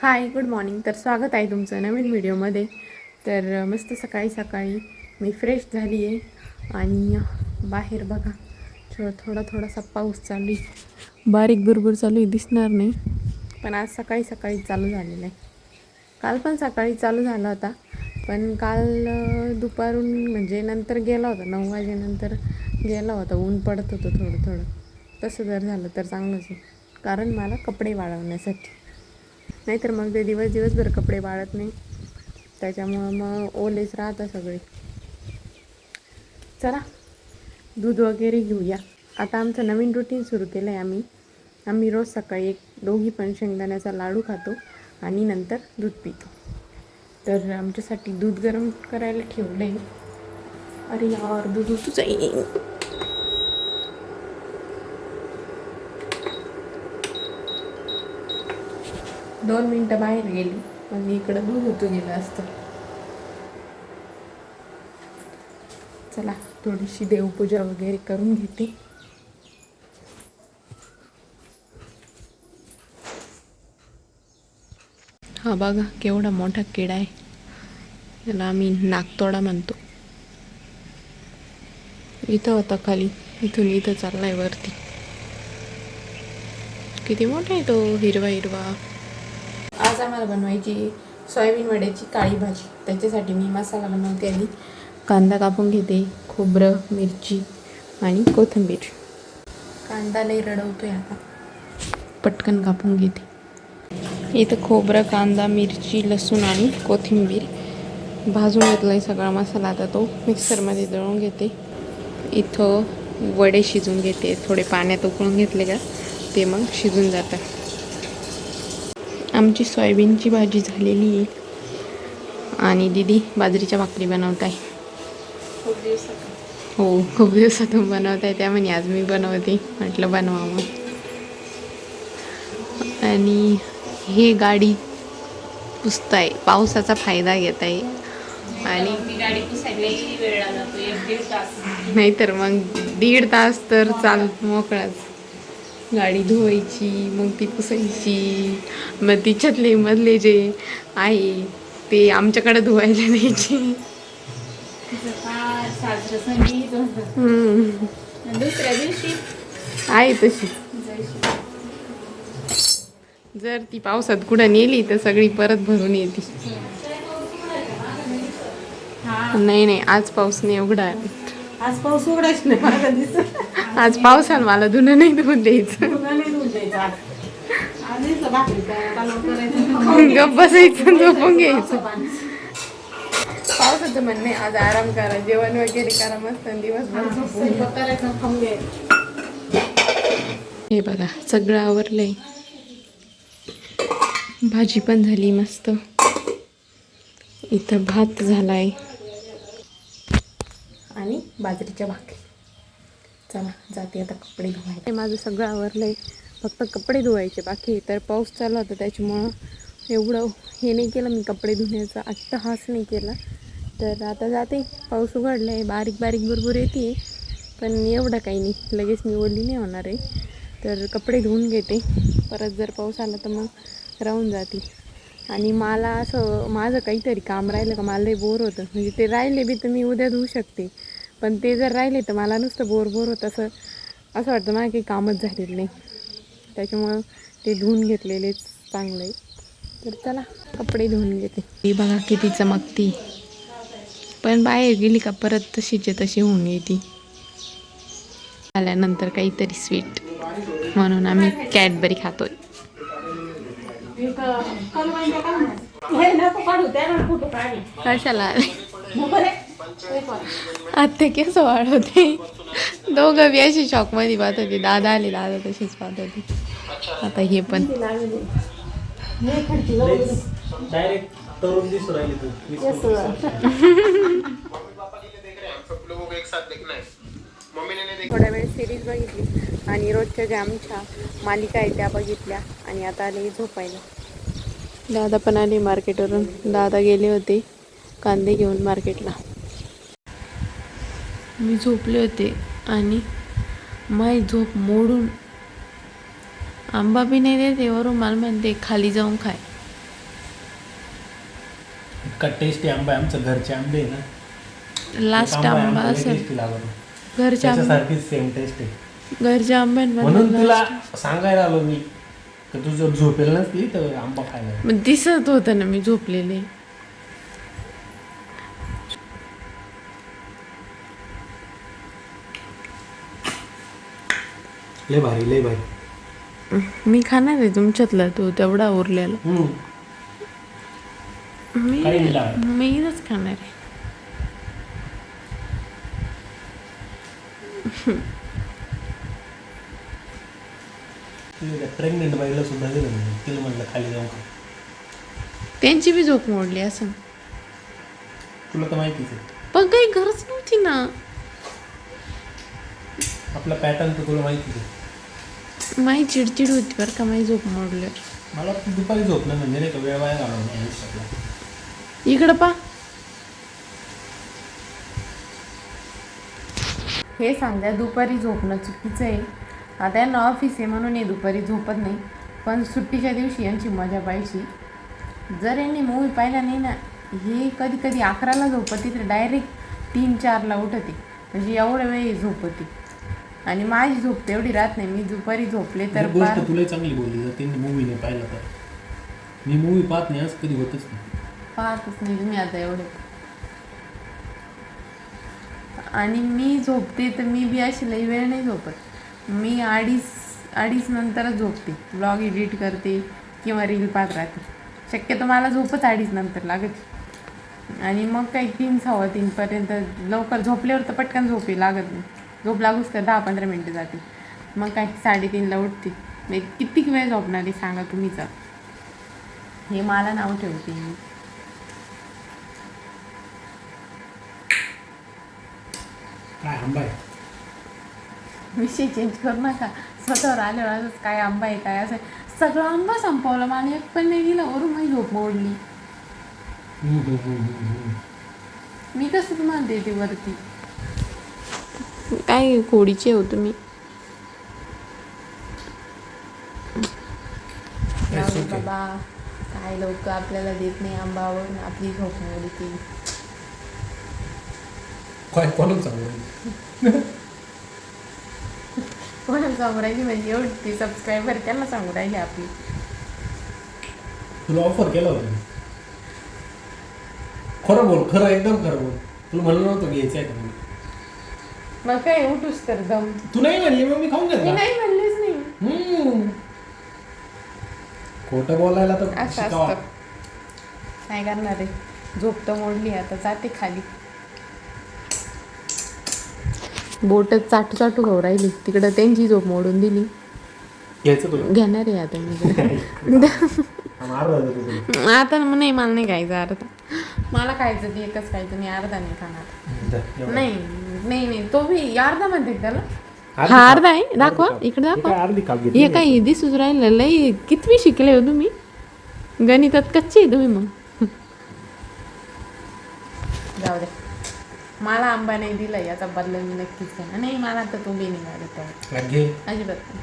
Hi good morning. तर स्वागत आहे तुमचं नवीन व्हिडिओमध्ये. तर मस्त सकाळी सकाळी मी फ्रेश झाली आहे. आणि बाहेर बघा थोडा थोडा थोडासा पाऊस चालू आहे. बारीक बुरबुर चालू आहे दिसणार नाही. पण आज सकाळी सकाळी चालू झालेलं आहे. काल पण सकाळी चालू झाला होता. पण काल दुपारून म्हणजे नंतर गेला होता. नऊ वाजेनंतर गेला होता. ऊन पडत होतं थोडं थोडं. तसं जर झालं तर चांगलंच आहे. कारण मला कपडे वाळवण्यासाठी. नाहीतर मग ते दिवस दिवसभर कपडे वाळत नाही. त्याच्यामुळं मग ओलेच राहतं सगळे. चला दूध वगैरे घेऊया. आता आमचं नवीन रुटीन सुरू केलं आहे आम्ही. आम्ही रोज सकाळी एक दोघी पण शेंगदाण्याचा लाडू खातो आणि नंतर दूध पितो. तर आमच्यासाठी दूध गरम करायला ठेवलं आहे अरे यार दूध तुझं दोन मिनटं बाहेर गेली. पण इकडं दूध होतं गेलं असतं. चला थोडीशी देवपूजा वगैरे करून घेते. हा बघा केवढा मोठा किडा आहे. त्याला आम्ही नागतोडा म्हणतो. इथं होता खाली इथून इथं चाललाय वरती. किती मोठा आहे तो हिरवा हिरवा आज आम्हाला बनवायची सोयाबीन वड्याची काळी भाजी. त्याच्यासाठी मी मसाला बनवते आधी कांदा कापून घेते खोबरं मिरची आणि कोथिंबीर. कांदा लई रडवतोय आता. पटकन कापून घेते. इथं खोबरं कांदा मिरची लसूण आणि कोथिंबीर. भाजून घेतला आहे सगळा मसाला आता तो. मिक्सरमध्ये दळून घेते. इथं वडे शिजून घेते. थोडे पाण्यात उकळून घेतले का ते मग शिजून जातात. आमची सोयाबीनची भाजी झालेली आहे. आणि दीदी बाजरीच्या भाकरी बनवत आहे. हो खूप दिवसातून बनवत आहे. त्यामुळे आज मी बनवते. म्हटलं बनवा मग. आणि हे गाडी पुसताय. पावसाचा फायदा घेत आहे. आणि तास. नाहीतर मग दीड तास तर चाल मोकळाच. गाडी धुवायची मग ती पुसायची. मग तिच्यातले मधले जे आहे ते आमच्याकडे धुवायला न्यायचे. दुसऱ्या दिवशी आहे तशी. जर ती पावसात कुठं नेली तर सगळी परत भरून येते. नाही नाही आज पाऊस नाही उघडा आहे. आज पाऊस उघडायच नाही मला आज पावसानं मला धुणं नाही धुवून द्यायचं पुन्हा नाही धुवून द्यायचं आज. आज नुसतं भाकरी करायला, कालवण करायचं. गप बसायचं झोपून घ्यायचं पावसाचं म्हणणे आज आराम करा जेवण वगैरे करा मस्त दिवसभर झोपून घ्या. स्वयंपाक करायचा खाऊन घ्यायचं. हे बघा सगळं आवरलंय भाजी पण झाली मस्त इथं भात झालाय बाजरीच्या भाकरी. चला जाते आता कपडे धुवायचे हे माझं सगळं आवरलंय. फक्त कपडे धुवायचे बाकी तर पाऊस चालू होता त्याच्यामुळं एवढं हे नाही केलं मी कपडे धुण्याचा. अट्टहास नाही केला. तर आता जाते. पाऊस उघडला आहे बारीक बारीक भरपूर येते. पण एवढं काही नाही. लगेच मी ओली नाही होणार आहे. तर कपडे धुवून घेते. परत जर पाऊस आला तर मग राहून जाते. आणि मला असं माझं काहीतरी काम राहिलं का मला बोर होतं. म्हणजे ते राहिले बी तर मी उद्या धुवू शकते. पण ते जर राहिले तर मला नुसतं बोर बोर होतं असं असं वाटतं मला काही कामच झालेलं नाही त्याच्यामुळं ते धुवून घेतलेलेच चांगलं आहे तर चला कपडे धुवून घेते ही बघा किती चमकती पण बाहेर गेली का परत तशीचे तशी होऊन येते आल्यानंतर काहीतरी स्वीट म्हणून आम्ही कॅडबरी खातोय? हे. कशाला आले. आत्ते केस वाढवते. दोघं बी अशी शॉकमध्ये पाहत होते. दादा आले दादा तशीच पाहत होते. आता हे पण. थोड्या वेळ सिरीज बघितली. आणि रोजच्या ज्या आमच्या मालिका आहेत त्या बघितल्या. आणि आता आले झोपायला. दादा पण आले मार्केटवरून दादा गेले होते कांदे घेऊन मार्केटला मी झोपले होते आणि माई झोप मोडून आंबा बी नाही देते वरून मला म्हणते खाली जाऊन खाय. इतका टेस्टी आंबा आहे आमचं घरचे आंबे आहे ना. लास्ट आंबा असेल. घरच्या त्याच्यासारखीच सेम टेस्ट आहे घरच्या म्हणून आंब्यांमध्ये तुला सांगायला आलो मी तर तू जर झोपेल नसती तर आंबा खायला. दिसत होतं ना मी झोपलेले. लय भारी लय भारी. मी खाणार आहे तुमच्यातला तो तेवढा उरलेला. हम्म. मी काही नाही लागत. मीच खाणार आहे. प्रेग्नेंट बाईला सुद्धा दिलं मी तिला म्हणलं खाली जाऊन खा. त्यांची बी झोप मोडली असं तुला तर माहितीच आहे. पण काही गरज नव्हती ना. आपला पॅटर्न तर तुला माहितीच आहे. माझी चिडचिड होती बरं का माझी झोप मोडल्यावर. मला वाटतं दुपारी झोपणं म्हणजे नाही का वेळ वाया घालवणं आयुष्यातला. इकडं पा. हे सांगा दुपारी झोपणं चुकीचं आहे. आता यांना ऑफिस आहे म्हणून हे दुपारी झोपत नाही. पण सुट्टीच्या दिवशी यांची मजा पाहिजे जर यांनी मूवी पाहिला नाही ना हे कधी कधी अकराला झोपते तर डायरेक्ट तीन चारला उठते म्हणजे एवढ्या वेळ झोपते आणि माझी झोप तेवढी राहत नाही. मी दुपारी झोपले तर गोष्ट पार तुला चांगली बोलली जर त्यांनी मूवी नाही पाहिला तर. मी मूवी पाहत नाही असं कधी होतच नाही. पाहतच नाही तुम्ही आता एवढे. आणि मी झोपते तर मी बी अशी लई वेळ नाही झोपत. मी अडीच अडीच नंतरच झोपते. ब्लॉग एडिट करते किंवा रील पाहत राहते. शक्यतो मला झोपच अडीच नंतर लागत. आणि मग काही तीन सव्वा तीनपर्यंत लवकर झोपल्यावर तर पटकन झोपी लागत नाही. झोप लागूच तर दहा पंधरा मिनटं जाते मग काय साडेतीनला उठते. नाही कितीक वेळ झोपणार आहे सांगा तुम्हीच हे मला नाव ठेवते. मी काय आंबा आहे? विषय चेंज करू नका. स्वतःवर आल्यावर असंच काय आंबा आहे काय असं आहे. सगळं आंबा संपवला मला एक पण नाही दिला वरून माझी झोप मोडली. मी कसं तुम्हाला देते वरती? काय खोडीचे हो तुम्ही. बाबा. काय लोक आपल्याला देत नाही आंबावरून आपली झोप मोडती. काय कोणाला सांगू? कोणाला सांगू राहिली म्हणजे एवढी ती सबस्क्रायबर त्यांना सांगू राहिली आपली. तुला ऑफर केला होता. खरं बोल खरं एकदम खरं बोल. तुला म्हणलं नव्हतं घ्यायचं आहे. मग काय उठूस तर दम. तू नाही म्हणली मग मी खाऊन मी घेतला नाही म्हणलीच नाही. हम्म. खोटं बोलायला तर असं शिकावा. असतं. काय करणार आहे. झोप तर मोडली आता जाते खाली. बोट चाटू चाटू खाऊ राहिली. तिकडं त्यांची झोप मोडून दिली. घ्यायचं तुला? घेणार आहे आता मी. मारलं तुला आता मग नाही मला नाही खायचं अर्धा. मला खायचं ते एकच खायचं मी अर्धा नाही खाणार. जा, एवढं. नाही. नाही नाही तो मी अर्धा म्हणते त्याला. अर्धी हा. अर्धा आहे? दाखवा. इकडे दाखवा. अर्धी काप घेतली हे काय दिसूच राहिलं लई कितवी शिकले हो तुम्ही? गणितात कच्चे आहे तुम्ही मग. जाऊ दे. मला आंबा नाही दिला याचा बदला मी नक्कीच घेणार. नाही मला तर तो बी घे. अजिबात नाही.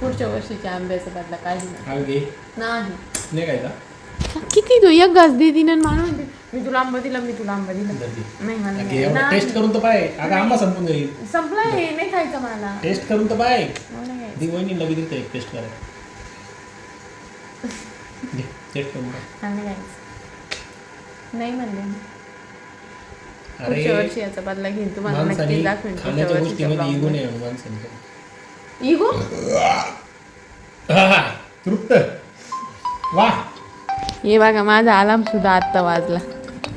पुढच्या वर्षीच्या आंब्याचा बदला काही नाही. हा घे. नाही. नाही काय का किती तू एक घास दे दिनं मला म्हणते मी तुला आंबा दिला मी तुला आंबा दिला. नाही मला नाही. टेस्ट करून तर पाय. आता आंबा संपून जाईल. संपला हे नाही खायचं मला. टेस्ट करून तर पाय. मला नाही खायचं. ती वहिनी लगेच देते एक टेस्ट करायला टेस्ट करून पाय. मला नाही खायचं नाही म्हणले मी. पुढच्या अरे वर्षी याचा बदला घेईन. तुम्हाला माणसाने नक्की दाखवेन पुढच्या खाण्याच्या वर्षीच्या गोष्टीमध्ये इगो vlog नाही आहे माणसाने इगो आहा, तृप्त. वा. हे बघा माझा अलार्म सुद्धा आत्ता वाजला.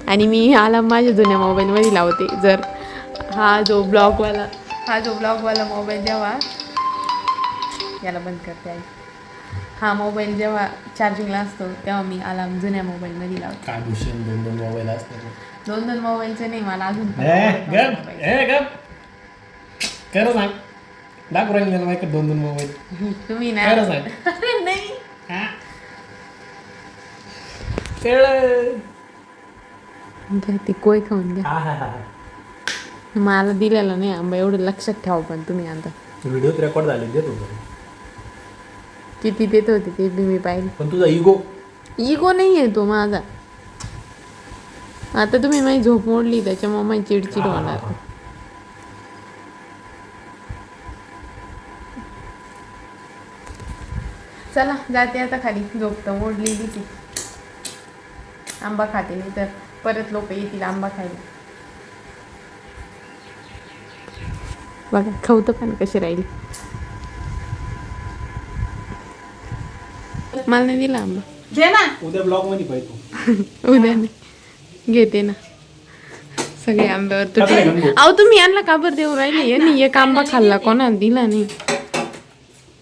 आणि मी अलार्म माझ्या जुन्या मोबाईलमध्ये लावते. जर हा जो ब्लॉगवाला हा जो ब्लॉगवाला मोबाईल जेव्हा याला बंद करते आई. हा मोबाईल जेव्हा चार्जिंगला असतो तेव्हा मी अलार्म जुन्या मोबाईलमध्ये लावते. काय भूषण दोन दोन मोबाईल असतात. दोन दोन मोबाईलचं नाही मला अजून पण खरं सांग. दाखव राहील त्याला माहिती दोन दोन मोबाईल. तुम्ही ना. खरं सांग. नाही. हा. कळलं. घ्या ते कोय खाऊन घ्या. मला दिलेलं नाही आंबा एवढं लक्षात ठेवा पण तुम्ही आता. व्हिडिओत रेकॉर्ड झाले देतो किती देत होते ते बी मी पाहिजे पण तुझा इगो इगो नाही आहे तो माझा. आता तुम्ही माझी झोप मोडली त्याच्यामुळे माझी चिडचिड होणार. चला जाते आता खाली. झोप तर मोडलेली ती आंबा खाते नाही तर. परत लोक येतील आंबा खायला. बघा खाऊ पण कशी राहील. मला नाही दिला आंबा. दे ना. उद्या ब्लॉगमध्ये पाहिजे उद्या नाही. घेते ना. सगळे आंब्यावर तुटले? अहो तुम्ही यांना का बरं देऊ राहिले? यांनी एक आंबा खाल्ला कोणाला दिला नाही.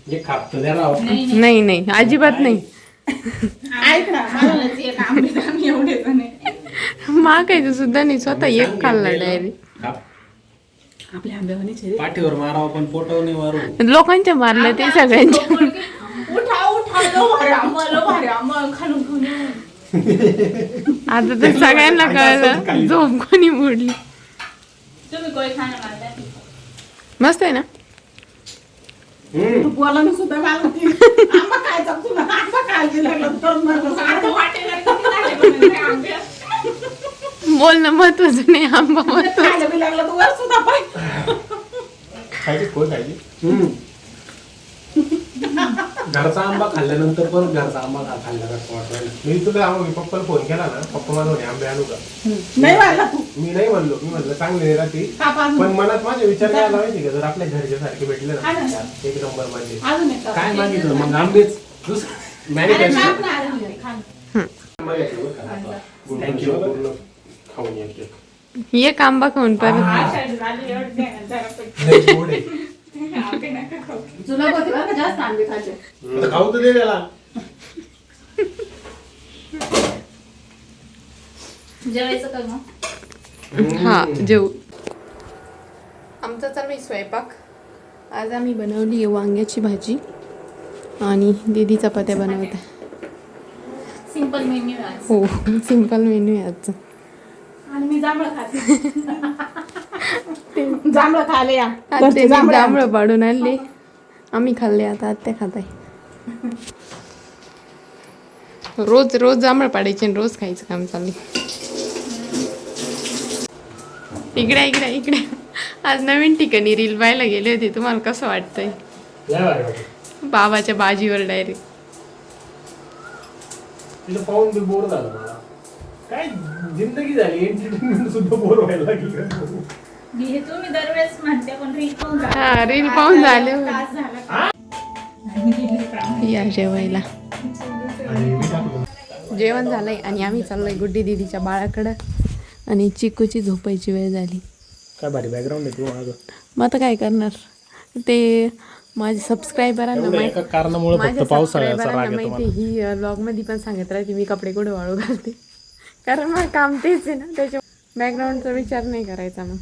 जे द्या नाही नाही. अजिबात नाही. ऐक ना मला नाही एक आंबे आम्ही एवढे जण आहे. मागायचं सुद्धा नाही स्वतः एक खाल्ला डायरेक्ट खाप. आपल्या आंब्यावानीचे रे. पाठीवर मारावं पण पोटावर नाही मारू. लोकांच्या मारलं ते सगळ्यांच्या. उठा उठा लो खालून ये. आता तर सगळ्यांना कळलं झोप कोणी मोडली. तुम्ही कोई खाणार नाही द्या. मस्त आहे ना? तू ना सुद्धा मला ते आंबा खायचा तुला. आंबा खायला लागला तर मला सारखं वाटेल किती झाले म्हणून ते आंबे. बोलणं महत्वाचं नाही आंबा महत्वाचं खायला बी लागला तर वर सुद्धा पाय. खायची कोण खायची घरचा आंबा खाल्ल्यानंतर परत घरचा आंबा खा- खाल्ल्यासारखं वाटलं मी तुला मी पप्पाला फोन केला ना पप्पा मला म्हणे आंबे आणू का? नाही वाढला तू. मी नाही म्हणलो मी म्हणलं चांगले राहते खा पाच पण मनात माझे विचार काय आला माहिती का? जर आपल्या घरच्या सारखे भेटले हा ना. ना. एक नंबर म्हणजे. अजून एक काय मागितलं? मग आंबेच. दुसरं अरे मॅनिफेस्टो खात ना अजून एक, खा ना. थँक्यू पूर्ण. खाऊन येते एक आंबा खाऊन परत पैकी. लय गोड आहे. होती बरं का, जास्त आंबे खाते आता खाऊ तर दे त्याला. जेवायचं का मग? हा जेऊ आमचा चालू आहे स्वयंपाक. आज आम्ही बनवली आहे वांग्याची भाजी आणि दीदी चपात्या बनवत आहे. सिंपल मेन्यू आज. हो सिंपल मेन्यू आहे आजचा. आणि मी जांभळं खाते. जांभळं खाले या. जांभळं पाडून आणले. आम्ही खाल्ले आता आत्या खात आहे रोज रोज जांभळं पाडायचे आणि रोज खायचं काम चालले इकडे इकडे इकडे. आज नवीन ठिकाणी रील पाहायला गेले होते. तुम्हाला कसं वाटतंय. बाबाच्या बाजीवर डायरेक्ट काय जिंदगी झाली एंटरटेनमेंट सुद्धा बोर व्हायला लागली. मी हे तुम्ही दरवेळेस म्हणते पण रील पाहून झालं. हा रील पाहून झाले होते. तास झाला. या जेवायला. आणि मी टाकलो जेवण झालंय आणि आम्ही चाललोय गुड्डी दिदीच्या बाळाकडं. आणि चिकूची झोपायची वेळ झाली. काय भारी बॅकग्राऊंड आहे तू माझं मग आता काय करणार? ते माझे सबस्क्रायबरांना एवढ्या एका कारणामुळे फक्त पावसाळ्याचा राग सबस्क्रायबरांना येतो माहिती ही ब्लॉगमध्ये पण सांगत राहते मी कपडे कुठे वाळू घालते. कारण मग काम तेच आहे ना त्याच्या बॅकग्राऊंडचा विचार नाही करायचा मग.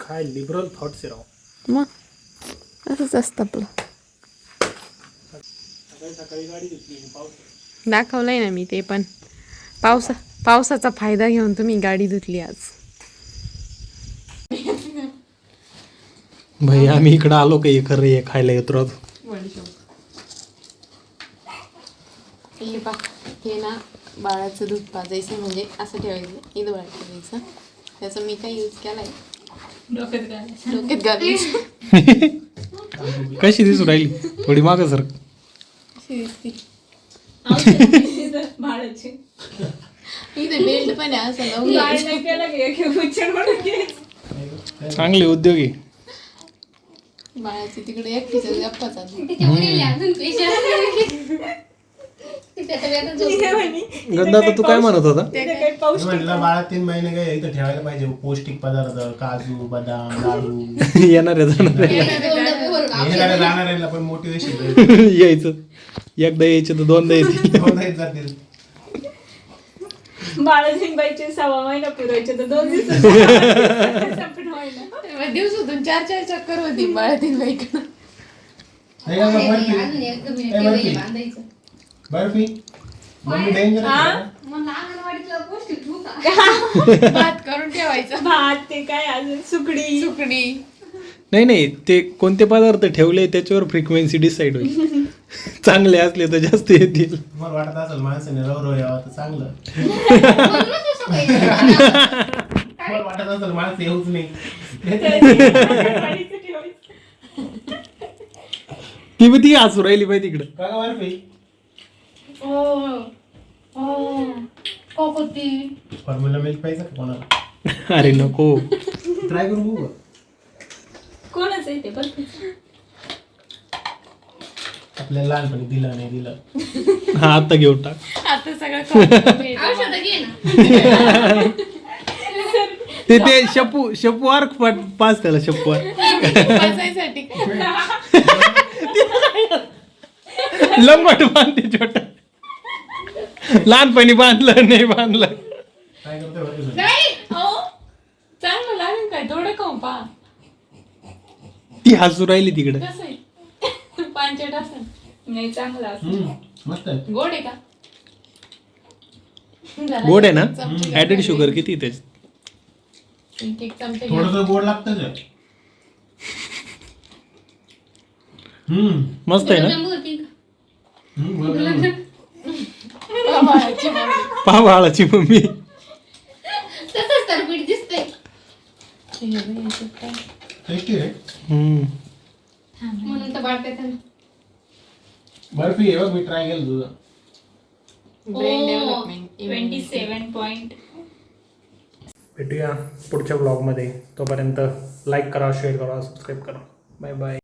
काय लिबरल थॉट्स आहे राव. मग असंच असतं आपलं. दाखवलंय ना मी ते पण. पावसा पावसाचा फायदा घेऊन तुम्ही गाडी धुतली आज. भाई आम्ही इकडं आलो का हे खरं हे खायला येत राहतो. हे पा हे ना बाळाचं दूध पाजायचं म्हणजे असं ठेवायचं इथं बाळ ठेवायचं. त्याचा मी काय यूज केलाय? डोक्यात घालायचं. डोक्यात घालायचं कशी दिसू राहिली? थोडी मागं सर. इथे बेल्ट पण आहे असं लावून. चांगले उद्योगी. बाळाची तिकडे एकटीच्या गप्पा चालू गंदा तर तू काय म्हणत होता? तिथे काही पाऊस मी म्हणलं बाळा तीन महिने काय इथं ठेवायला पाहिजे. पौष्टिक पदार्थ काजू बदाम लाडू. येणार आहे जाणार. आहे. येणाऱ्या जाणाऱ्याला पण मोटिवेशन यायचं. एकदा यायचं तर दोनदा येते जातील. बाळासिंबाईचे सहा महिना पुरायचे तर दोन. दिवसातून चार चार चक्कर होती बाळातील बाईकडं नाही का गं, बर्फी ए, बर्फी बर्फी मम्मी डेंजर भात करून ठेवायचा. भात ते काय अजून? सुकडी. सुकडी. नाही नाही ते कोणते पदार्थ ठेवले त्याच्यावर फ्रिक्वेन्सी डिसाईड होईल. चांगले असले तर जास्त येतील. तुम्हाला वाटत असेल माणसाने रव रव यावं तर चांगलं. तुम्हाला वाटत असेल माणसं येऊच नाही. ती बी ती हसू राहिली पाहिजे तिकडं. बर्फी. फॉर्म्युला मिल्क पाहिजे का कोणाला? अरे नको. ट्राय करून बघू का? कोणाचं आहे ते बरं आपल्याला लहानपणी दिलं नाही दिलं. हा आता घेऊन टाक. आता सगळं कळतं मी. औषधं घे ना. ते ते शपू शपू आर पाच त्याला शपू आर बसायसाठी लंबट बांधते छोट. लहानपणी बांधलं नाही बांधलं. काय करतोय बर्फी सोबत? नाही. चांगलं लागेल काय? थोडं खाऊ पहा. ती हसू राहिली तिकडं. कसं आहे? पांचट असेल. नाही चांगलं असं हम्म, मस्त आहे. गोड आहे का? गोड आहे ना? चमचे ऍडेड. शुगर किती आहे त्याच्यात एक एक चमचे घ्या. थोडस गोड लागतं हम्म. मस्त आहे ना? गुलाबजामुन होती का? हम्म, बरोबर. मम्मी. पावभाळाची मम्मी तसंच तर पीठ दिसतंय हे बघ, याच्यात काय? टेस्टी आहे हम्म. म्हणून तर बाळकात बर्फी आहे बघ मी ट्राय केलं तुझं. ट्वेंटी सेवन पॉईंट भेटूया पुढच्या ब्लॉगमध्ये तोपर्यंत लाईक करा शेअर करा सबस्क्राईब करा बाय बाय